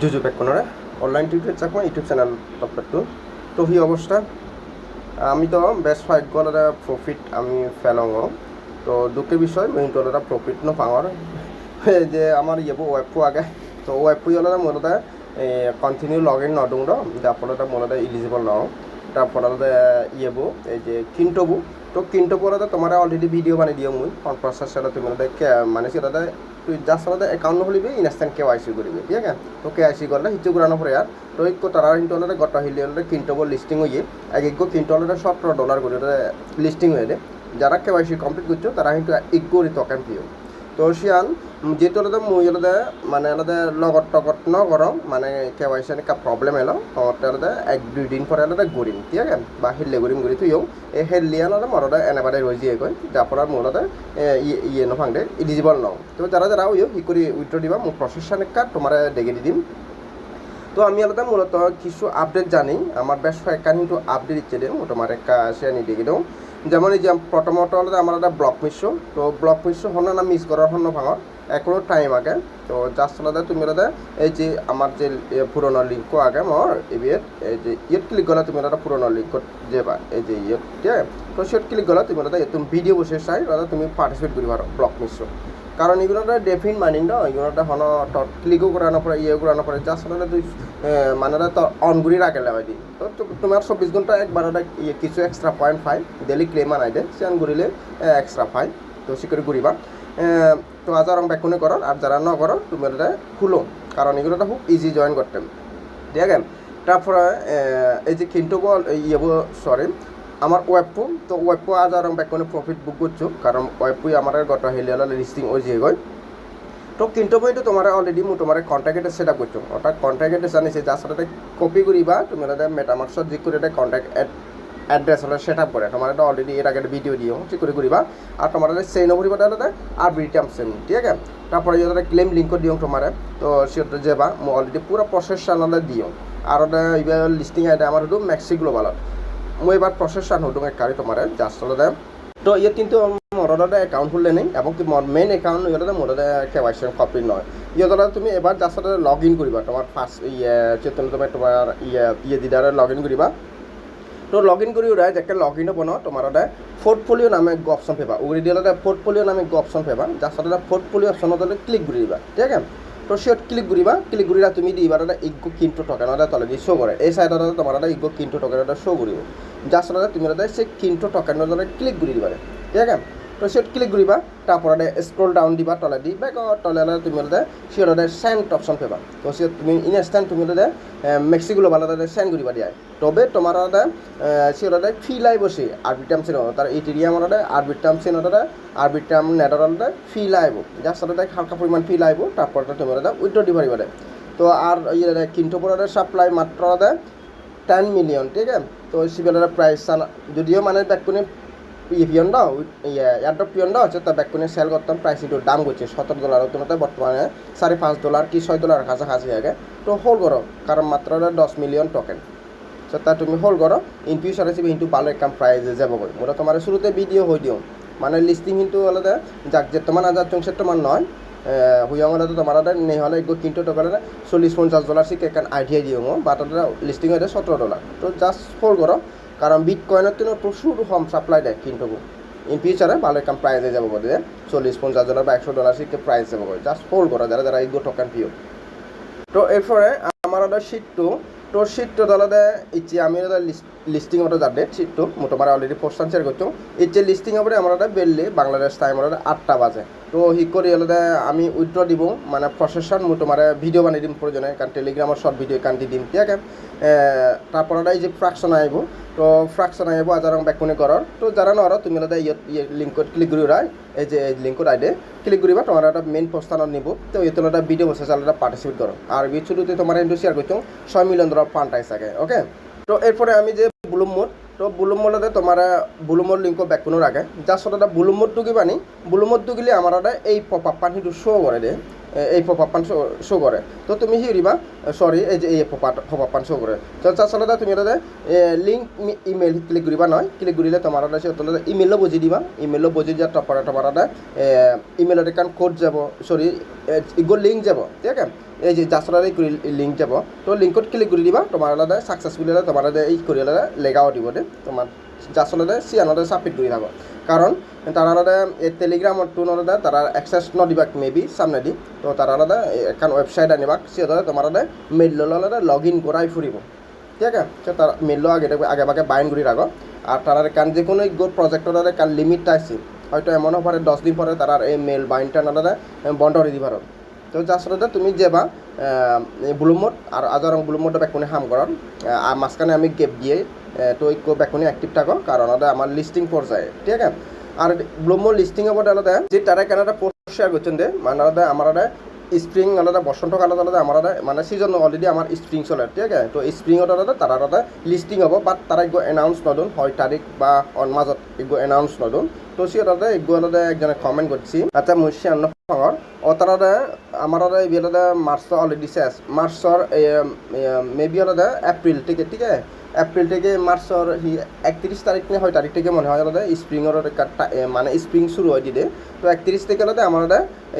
জুজু পেক্ষণরে online tutor Chakma YouTube channel টপটো তো সেই অৱস্থা আমি তো বেষ্ট ফাইট গ'লে প্ৰফিট আমি ফেলং তো দুঃখের বিষয়, মেইন তোলা প্রফিট ন পাওয়ার। যে আমার ইয়েবো ওয়েবপো আগে। তো ওয়েবপো হলে মূলত কন্টিনিউ লগ ইন নদুং যার ফলে মূলত ইলিজিবল নও। তার ফলে ইয়েবো এই যে কিন্টবু তো কিন্টবু তোমার অলরেডি ভিডিও বানিয়ে দিও মুই। প্রসেস সেটা তুমি মানে সেটা তুই যার সাথে একাউন্ট খুলিবি ইনস্ট্যান্ট কে আইসি করবি, ঠিক আছে? তো কে আইসি করলে হিচু করানো পরে আর, তো এক তারা কিন্তু হলে গত হিলি হলে কিন্টবল লিস্টিং হয়ে এক এক কিন্টু হলে সতেরো ডলার করে লিস্টিং হয়ে যারা কে আইসি কমপ্লিট করছ, তারা কিন্তু এক করে তকান পিও তো সিয়ান যেহেতু হলে মুই হলে মানে হলে লগত টকট ন গরম মানে কে আইসি এনেকা প্রবলেম এলো তোমার হলে এক, দুই দিন পরে হলে গরিম ঠিক আছে? বা হিল্লে গরিম গরি তুইও এই হেলিয়ান হলে মরদে এনেবাদে রয়ে দিয়ে যার ফলে মোর হলে ইয়ে নফাংদে ইলিজিবল নও তো যারা যারা ওই ই করে উইথড্র দিবা মোক প্রসেসন একটা তোমার ডেকে দি দিম। তো আমি আলাদা মূলত কিছু আপডেট জানি আমার বেশ কয়েকটা কিন্তু আপডেট ইচ্ছে দিম তোমার একটা সে আনি দেখে দিও। যেমন এই যে প্রথমত হলো আমার একটা ব্লক মিশ্র তো ব্লক মিশ্র হন না মিস করার হন ভাঙর এখনও টাইম আগে। তো জাস্ট আলাদা তুমি আলাদা এই যে আমার যে পুরোনো লিঙ্কও আগে মর এই যে ইয়েত ক্লিক করলে তুমি আলাদা পুরোনো লিঙ্ক যেবা, এই যে আছে? তো সেট ক্লিক করলে তুমি আলাদা তুমি ভিডিও বসে চাই তুমি পার্টিসিপেট করি পারো ব্লক মিশ্র কারণ এগুলো ডেফিন মানি ন এগুলো হন ক্লিকও করানো পরে ইয়ে করানো পরে জাস্ট আলাদা তুই মানে তো অন ঘুরি রাখে লেবাই দি। তো তোমার চব্বিশ ঘণ্টা একবার ইয়ে কিছু এক্সট্রা পয়েন্ট পাই ডেলি ক্লেম আনাই দে সে ঘুরিলে এক্সট্রা পাই তো সিকিউরি ঘুরিবা আহ, তো আজ আর ব্যাকুনে করো আর যারা ন করো তুমি এটা খুলো কারণ এগুলোটা খুব ইজি জয়েন করতে ঠিক আছে তারপরে এই যে কিন্তু বল ইয়ে সরি আমার ওয়েবপো, তো ওয়েবপো আজ আর ব্যাকুনে প্রফিট বুক করছ, কারণ ওয়েবপোই আমার গত হেলিয়াল লিস্টিং ওই যে গয় তো কিন্তু বইটো তোমার অলরেডি মই তোমার কণ্টেক্ট সেট আপ করছ। অর্থাৎ কণ্টেক্ট জানিছে যার সাথে কপি করিবা, তুমি এটা মেটামার্কসত যি করে এটা কণ্টেক্ট এড্রেস হলে সেট আপ করে। তোমার এটা অলরেডি এর আগে ভিডিও দিও, ঠিক করে করিবা। আর তোমার সেই নকরিবা তাহলে আর বিটাম সেম ঠিক আছে? তারপরে যদি ক্লেম লিঙ্ক দিও তোমার, তো সেটা যাবা মই অলরেডি পুরো প্রসেস আনলে দিও। আর লিস্টিং আইডা আমার হলো ম্যাক্সি গ্লোবালত এবার প্রসেস আন তোমার জাস্ট হলে তো ইয়াত কিন্তু মরদাদা একাউন্ট খুললে নেই এবং কি মেইন একাউন্ট ইহঁতে মরদাদা কেৱাইচি কমপ্লিট নহয় ইহঁতৰ তুমি এবাৰ জাষ্ট লগ ইন কৰিবা, তোমাৰ ফাৰ্ষ্ট ইয়ে চেতন তুমি তোমাৰ ইয়ে ইয়ে দিদাৰে লগ ইন কৰিবা। তো লগ ইন কৰি ওলাই যেকে লগ ইন হ'ব ন, তোমাৰ এটা পোর্টফোলিও নামে এক অপশন পেবা। উগৰি দিলে পোর্টফোলিও নামে এক অপশন পেবা। জাষ্ট এটা পোর্টফোলিও অপশনত ক্লিক কৰি দিবা, ঠিক আছে? তো সিহঁত ক্লিক কৰিবা ক্লিক কৰিলে তুমি দিবা এটা ইগো কিন্তু টকেন তলে দি শ্ব' কৰে। এই চাইডত তোমাৰ এটা ইগো কিন্তু টকা এটা শ্ব' কৰিব। জাষ্ট এটা তুমি এটা সেই কিন্তু টকা দ্বাৰা ক্লিক কৰি দিবা। ঠিক আছে? তো সিহঁত ক্লিক কৰিবা তাৰপৰা স্ক্ৰল ডাউন দিবা তলেদি বেগ তলে তুমি এটা সিহঁতে চেণ্ট অপশন পেবা। তো সিহঁত তুমি ইনষ্টেণ্ট তুমি এটা মেক্সিকো ল'বা, তাতে চেণ্ড কৰিবা দিয়া। তবে তোমার এটা সিহঁতে ফিল আই বসে আরবিটাম সিন তার ইটেরিয়াম ওটা আরবিটাম সিন ওটা আরবিটাম নেটর ওটা ফিল আইব যার সাথে হালকা পরিমাণ ফিল আইব তারপর তুমি ওটা উইথড্র দি পারিবা তো আর ইয়ে কিন্তু পরে সাপ্লাই মাত্র ওটা টেন মিলিয়ন ঠিক আছে? তো সিভিলের প্রাইস যদিও মানে ব্যাকুনি ইয়ে পিয়ন দাও ইয়ে এয়ারড্রপ পিয়ন দাও, হচ্ছে তার ব্যাকুনি সেল করতাম প্রাইস একটু দাম করছে সতেরো ডলার তোমাদের বর্তমানে সাড়ে পাঁচ ডলার কি ছয় ডলার কাছাকাছি আগে তো হোল করো, কারণ মাত্র দশ মিলিয়ন টোকেন সো তা তুমি হোল করো ইন ফিউচার হিসেবে কিন্তু ভালো একদম প্রাইজে যাব গৈ মোটা তোমার শুরুতে ভিডিও হয়ে দিও। মানে লিস্টিং কিন্তু আলাদা যাক, যে তোমার হাজার চৌষট্টি তোমার নয় হুইয়াং হলে তো তোমার নেই হলে একটু কিন্তু টাকা চল্লিশ পঞ্চাশ ডলার শিখে এখান আইডিয়া দিও বাট লিস্টিং হয়ে সতেরো ডলার তো জাস্ট হোল করো কারণ বিট কয়েনের জন্য প্রচুর কম সাপ্লাই দেয় কিন্তু ইন ফিউচারে ভালো একদম প্রাইজে যাব বোধ চল্লিশ, পঞ্চাশ ডলার বা একশো ডলার শিখে প্রাইস যাব জাস্ট হোল্ড করো, যারা যারা এইগুলো টোকেন পিও তো এরপরে আমার ওটা শিটটো তো শিটটো তাহলে ইচ্ছে আমি ওটা লিস্টিং ওটা যাবে শিটটো মই তোমার অলরেডি পোস্টান শেয়ার করছ। ইচ্ছে লিস্টিং হবে আমার ওটা বেললে বাংলাদেশ টাইম ওটা আটটা বাজে। তো হি করে হলে আমি উইথড্র দিব মানে প্রসেসন তোমার ভিডিও বানিয়ে দিম প্রয়োজনে, কারণ টেলিগ্রামের শর্ট ভিডিও কান দি দিম, ঠিক আছে? তারপর ওটা এই যে ফ্রাকশন আহিব তো ফ্রাকশন আহিব আজার ব্যাকুনি করার তো যারা নর তুমি ওটা ইয়ে ইয়ে লিঙ্কত ক্লিক ওরা এই যে, এই লিঙ্কত আইডে ক্লিক করিবা তোমার একটা মেইন প্রস্থানত নিব। তো এই তোলা একটা ভিডিও বসে চালে পার্টিসিপেট করো আর বিচ্ছুতে তোমার ইন্টু শেয়ার করছ ছয় মিলিয়ন ডলার ফান্ড আইস থাকে ওকে তো এরপরে আমি যে বুলুম মোড তো বুলুম মোডতে তোমার বুলুম মোড লিঙ্ক ব্যাক কোনো রাখে যার সাথে বুলুম মোড ঢুকিবানি বুলুম মোড ঢুকিলে আমার এই পপ আপ পানিটো শো করে দে। এই পপাপান শো করে। তো তুমি কি করিবা? সরি এই যে এই পপাপান শো করে। তো আচলতে তুমি তাতে লিংক ইমেইল ক্লিক করিবা নহয় ক্লিক কৰিলে তোমাৰ তাতে সিহঁতৰ ইমেইলো বুজি দিবা। ইমেইলো বুজি দিয়াৰ টপাৰে তোমাৰ তাতে ইমেইলত এখন কোড যাব সৰি ইগো লিংক যাব, ঠিক আছে? এই যে জাচলাৰে লিংক যাব। তো লিংকত ক্লিক কৰি দিবা, তোমাৰ তাতে ছাকচেছফুলি তোমাৰ তাতে এই কৰি হ'লে লেগাও দিব দে তোমাৰ জাচলতে চিয়ানতে ছাবমিট কৰি থাকো কাৰণ তারা আলাদা টেলিগ্রাম টুনতে তারা অ্যাক্সেস ন দিবাক মেবি সামনে দি তো আলাদা এখন ওয়েবসাইট আনিবাক সিহঁতে তোমাৰ আলাদা মেইল আলাদা লগ ইন কৰাই ফুৰিব। ঠিক আছে? তার মেইল আগে আগে ভাগে বাইন করে রাখো আর তারা কান যে কোনো প্রজেক্টর কান লিমিট আছে হয়তো এমনও পারে দশ দিন পরে তারা এই মেল বাইনটা আলাদা বন্ধ করে দিবার তো যার তুমি যাবা ব্লুমত আর আজর ব্লুমত বেকুনি হাম করার আর মাঝখানে আমি গেপ দিয়ে তো এই বেকুনি অ্যাক্টিভ থাকো কারণ ওটা আমার লিস্টিং পর্যায়ে ঠিক আছে? আর ব্লুমো লিস্টিং হ'ব আলাদা যে তারা কেন একটা পোস্ট শেয়ার করছেন দে মানে আলাদা আমার স্প্রিং আলাদা বসন্তকালত আলাদা আমার মানে সিজন অলরেডি আমার স্প্রিং চলে, ঠিক আছে? তো স্প্রিঙত আলাদা তারা আলাদা লিস্টিং হ'ব বাট তারা এগো এনাউন্স নদুন, হয় তারিখ বা মাজত এগো এনাউন্স নদুন। তো সি আলাদা এগো আলাদা একজনে কমেন্ট করছি। আচ্ছা মুই সিয়ান্ন ফাঙর। ও তারা আমার এই আলাদা মার্চ অলরেডি শেষ। মার্চর মেবি আলাদা এপ্রিল আছে ঠিক আছে? এপ্রিল থেকে মার্চর একত্রিশ তারিখ নে হয়, তারিখ থেকে মনে হয় আলাদা স্প্রিংয়ের মানে স্প্রিং শুরু হয় দিদে। তো একত্রিশ থেকে আলাদা আমার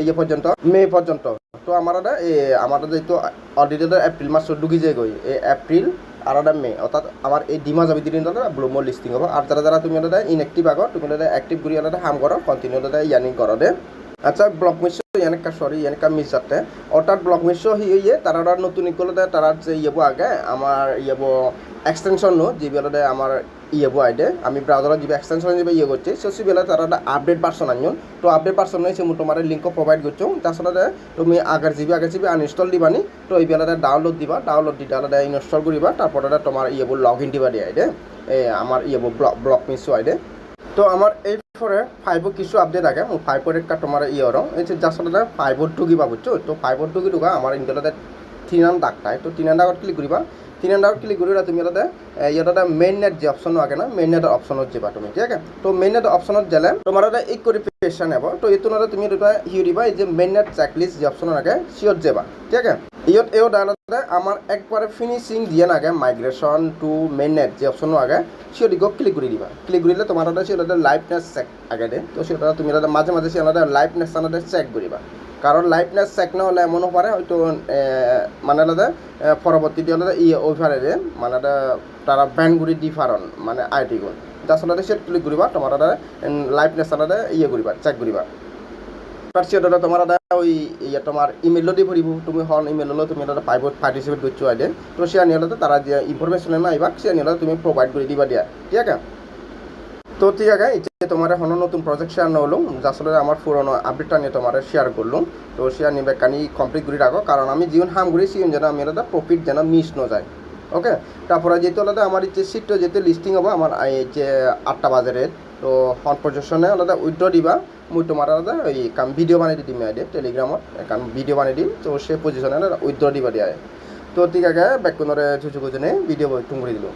ইয়ে পর্যন্ত, মে পর্যন্ত। তো আমার এই আমার আলাদা তো অলরেডি এপ্রিল মাসর ঢুকি যায় গই এই এপ্রিল আর আলাদা মে, অর্থাৎ আমার এই ডিমা যাবি দিন আলাদা ব্লুমো লিস্টিং হব। আর যারা যারা তুমি দাদা ইনএক্টিভ আগো তুমি দাদা অ্যাক্টিভ করি দাদা হাম করো কন্টিনিউ দাদা ইয়ানিং করো দে। আচ্ছা ব্লক মিশ্র এনেকা সরি এনেকা মিস যাতে। অর্থাৎ ব্লক মিশ্র হি ইয়ে তারা নতুন ইকলে তারা যে ইয়েব আগে আমার ইয়েব এক্সটেনশন নো আমার ইয়েব আইডে আমি ব্রাউজারত যে এক্সটেনশন যে ইয়ে করছি, সে সেগুলো তারা আপডেট ভার্সন আনিও তো আপডেট ভার্সন হয়েছে মু তোমার লিঙ্ক প্রোভাইড করছ। তাছাড়া তুমি আগের জিবি আগের জিবি আনইনস্টল দিবানি তো এইবেলাতে ডাউনলোড দিবা। ডাউনলোড দিতে আলাদা ইনস্টল করিবা। তারপরে তোমার ইয়েব লগ ইন দিবা দিয়ে আইডে আমার ইয়েব ব্লক ব্লক মিস আইডে তো আমার এই পরে ফাইভৰ কিছু আপডেট আগে। মোৰ ফাইভৰ একটা তোমাৰ ই আৰু এই যে আচলতে ফাইভৰ ঢুকি পাব তো ফাইভৰ ঢুকি ঢুকা, আমাৰ ইণ্টাৰনেটে তিনান ডাক তাই তো তিনান ডাকত ক্লিক কৰিবা। তিনান ডাকত ক্লিক কৰিলে তুমি ইয়াতে ইয়াতে মেইন নেট যে অপশ্যন আগে না মেইন নেট অপশ্যনত যাবা তুমি, ঠিক আছে? তো মেইন নেট অপশ্যনত গেলে, তোমাৰ তাতে এক কৰি পেশন হ'ব। তো এইটো নহ'লে তুমি দুটা সিও দিবা, এই যে মেইন নেট চেকলিষ্ট যে অপশ্যন আগে সিয়ত যাবা, ঠিক আছে? ইয়ত এও ডায়ালতে আমার একবারে ফিনিশিং দিয়ে আগে মাইগ্রেশন টু মেইন নেট যে অপশন আগে সিও দিগক ক্লিক করে দিবা। ক্লিক করিলে তোমার তাতে সিও লাইভনেস চেক আগে দে। তো সেটা তুমি মাঝে মাঝে সিও লাইভনেস চেক করিবা কারণ লাইভনেস চেক নহলে এমনও পারে, হয়তো মানে আলাদা পরবর্তী দিয়ে আলাদা ইয়ে ওইফারে মানে তারা ব্যান করে দি ফারন মানে আইটি গুণ সাথে সে ক্লিক করিবা, তোমার লাইভনেস তাতে ইয়ে করিবা চেক করিবা। পার্সিয়টা তোমার এটা ওই ইয়ে তোমার ইমেইলও দিয়ে ফুরিব তুমি হন ইমেইলও তুমি এটা পাইব পার্টিসিপেট করছ আইডে তো সে নিহলে তারা যে ইনফরমেশন না সে নিহলে তুমি প্রোভাইড করে দিবা দিয়া। ঠিক আছে? তো ঠিক আছে, এই তোমার হন নতুন প্রজেক্ট শেয়ার নলুম আসলে আমার পুরনো আপডেটটা নিয়ে তোমার শেয়ার করলুম। তো শেয়ার নিবে কানি কমপ্লিট করে রাখো কারণ আমি জীবন হাম করি সিজন যেন আমি এটা প্রফিট যেন মিস ন যায়। ওকে তারপরে যেহেতু আলাদা আমার যে সিটটা যেতে লিস্টিং হব, আমার এই যে আটটা বাজারে তো হন পজিশনে আলাদা উইথড্র দিবা। মুই তোমার আলাদা ওই কাম ভিডিও বানাই দিম আইডে টেলিগ্রামত কাম ভিডিও বানাই দিম, তো সেই পজিশনে উইথড্র দিবা দিয়া। তো ঠিক আছে বেক কোনরে চুচু ভিডিও তুম করে দিলো